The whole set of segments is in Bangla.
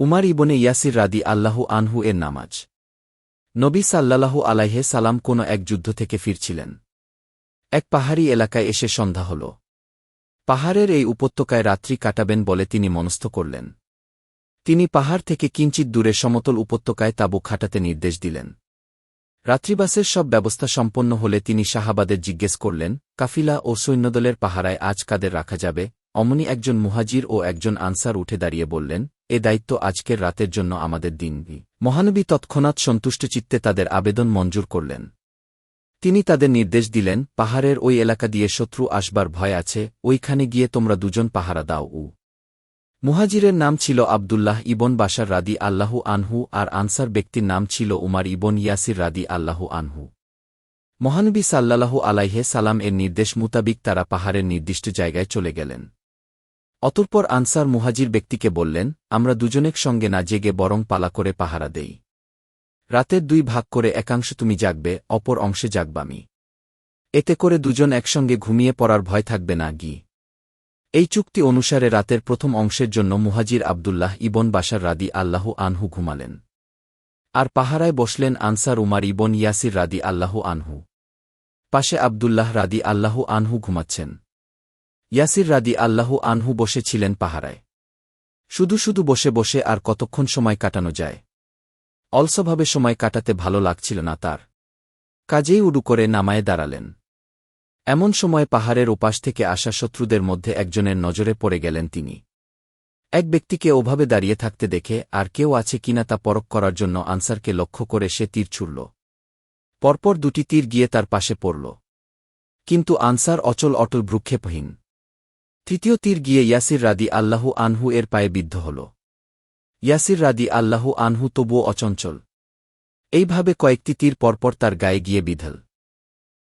উমার ইবনে ইয়াসির রাদি আল্লাহু আনহু এর নামাজ। নবী সাল্লাল্লাহু আলাইহে সালাম কোনো এক যুদ্ধ থেকে ফিরছিলেন। এক পাহাড়ি এলাকায় এসে সন্ধ্যা হল। পাহাড়ের এই উপত্যকায় রাত্রি কাটাবেন বলে তিনি মনস্থ করলেন। তিনি পাহাড় থেকে কিঞ্চিত দূরে সমতল উপত্যকায় তাবু খাটাতে নির্দেশ দিলেন। রাত্রিবাসের সব ব্যবস্থা সম্পন্ন হলে তিনি শাহাবাদের জিজ্ঞেস করলেন, কাফিলা ও সৈন্যদলের পাহারায় আজ কাদের রাখা যাবে? অমনি একজন মুহাজির ও একজন আনসার উঠে দাঁড়িয়ে বললেন, এ দায়িত্ব আজকের রাতের জন্য আমাদের দিন মহানবী তৎক্ষণাৎ সন্তুষ্ট চিত্তে তাদের আবেদন মঞ্জুর করলেন। তিনি তাদের নির্দেশ দিলেন, পাহাড়ের ওই এলাকা দিয়ে শত্রু আসবার ভয় আছে, ওইখানে গিয়ে তোমরা দুজন পাহারা দাও। উ মুহাজিরের নাম ছিল আবদুল্লাহ ইবন বাসার রাদি আল্লাহু আনহু আর আনসার ব্যক্তির নাম ছিল উমার ইবন ইয়াসির রাদি আল্লাহু আনহু। মহানবী সাল্লাল্লাহু আলাইহে সালাম এর নির্দেশ মোতাবিক তারা পাহাড়ের নির্দিষ্ট জায়গায় চলে গেলেন। অতঃপর আনসার মুহাজির ব্যক্তিকে বললেন, আমরা দুজনেক সঙ্গে না জেগে বরং পালা করে পাহারা দেই। রাতের দুই ভাগ করে একাংশ তুমি জাগবে, অপর অংশে জাগবামি এতে করে দুজন একসঙ্গে ঘুমিয়ে পড়ার ভয় থাকবে না গি। এই চুক্তি অনুসারে রাতের প্রথম অংশের জন্য মুহাজির আবদুল্লাহ ইবন বাসার রাদি আল্লাহু আনহু ঘুমালেন। আর পাহারায় বসলেন আনসার উমার ইবন ইয়াসির রাদি আল্লাহু আনহু। পাশে আবদুল্লাহ রাদি আল্লাহু আনহু ঘুমাচ্ছেন। ইয়াসির রাদি আল্লাহু আনহু বসেছিলেন পাহারায়। শুধু শুধু বসে বসে আর কতক্ষণ সময় কাটানো যায়? অলসভাবে সময় কাটাতে ভালো লাগছিল না তার। কাজেই উডু করে নামায় দাঁড়ালেন। এমন সময় পাহাড়ের ওপাশ থেকে আসা শত্রুদের মধ্যে একজনের নজরে পড়ে গেলেন তিনি। এক ব্যক্তিকে ওভাবে দাঁড়িয়ে থাকতে দেখে আর কেউ আছে কিনা তা পরক করার জন্য আনসারকে লক্ষ্য করে সে তীর ছুড়ল। পরপর দুটি তীর গিয়ে তার পাশে পড়ল। কিন্তু আনসার অচল অটল ভ্রুক্ষেপহীন। তৃতীয় তীর গিয়ে ইয়াসির রাদি আল্লাহু আনহু এর পায়ে বিদ্ধ হল। ইয়াসির রাদি আল্লাহু আনহু তবুও অচঞ্চল। এইভাবে কয়েকটি তীর পরপর তার গায়ে গিয়ে বিধল।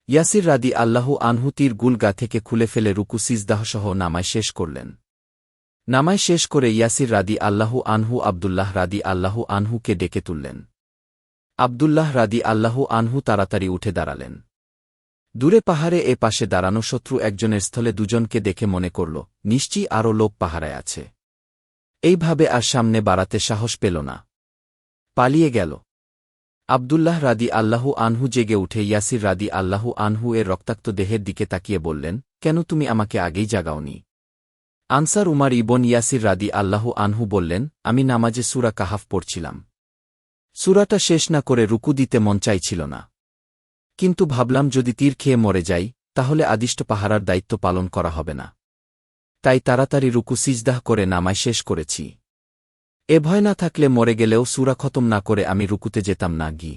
ইয়াসির রাদি আল্লাহু আনহু তীর গুল গা থেকে খুলে ফেলে রুকু সিজদাহসহ নামায় শেষ করলেন। নামায় শেষ করে ইয়াসির রাদি আল্লাহু আনহু আবদুল্লাহ রাদি আল্লাহু আনহুকে ডেকে তুললেন। আবদুল্লাহ রাদি আল্লাহু আনহু তাড়াতাড়ি উঠে দাঁড়ালেন। দূরে পাহাড়ে এ পাশে দাঁড়ানো শত্রু একজনের স্থলে দুজনকে দেখে মনে করল, নিশ্চয়ই আরও লোক পাহারায় আছে। এইভাবে আর সামনে বাড়াতে সাহস পেল না। পালিয়ে গেল। আবদুল্লাহ রাদি আল্লাহু আনহু জেগে উঠে ইয়াসির রাদি আল্লাহু আনহু এর রক্তাক্ত দেহের দিকে তাকিয়ে বললেন, কেন তুমি আমাকে আগেই জাগাওনি? আনসার উমার ইবন ইয়াসির রাদি আল্লাহু আনহু বললেন, আমি নামাজে সুরা কাহাফ পড়ছিলাম। সুরাটা শেষ না করে রুকু দিতে মন চাইছিল না। কিন্তু ভাবলাম যদি তীর খেয়ে মরে যাই, তাহলে আদিষ্ট পাহারার দায়িত্ব পালন করা হবে না। তাই তাড়াতাড়ি রুকু সিজদাহ করে নামায় শেষ করেছি। এ ভয় না থাকলে মরে গেলেও সুরা খতম না করে আমি রুকুতে যেতাম না গি।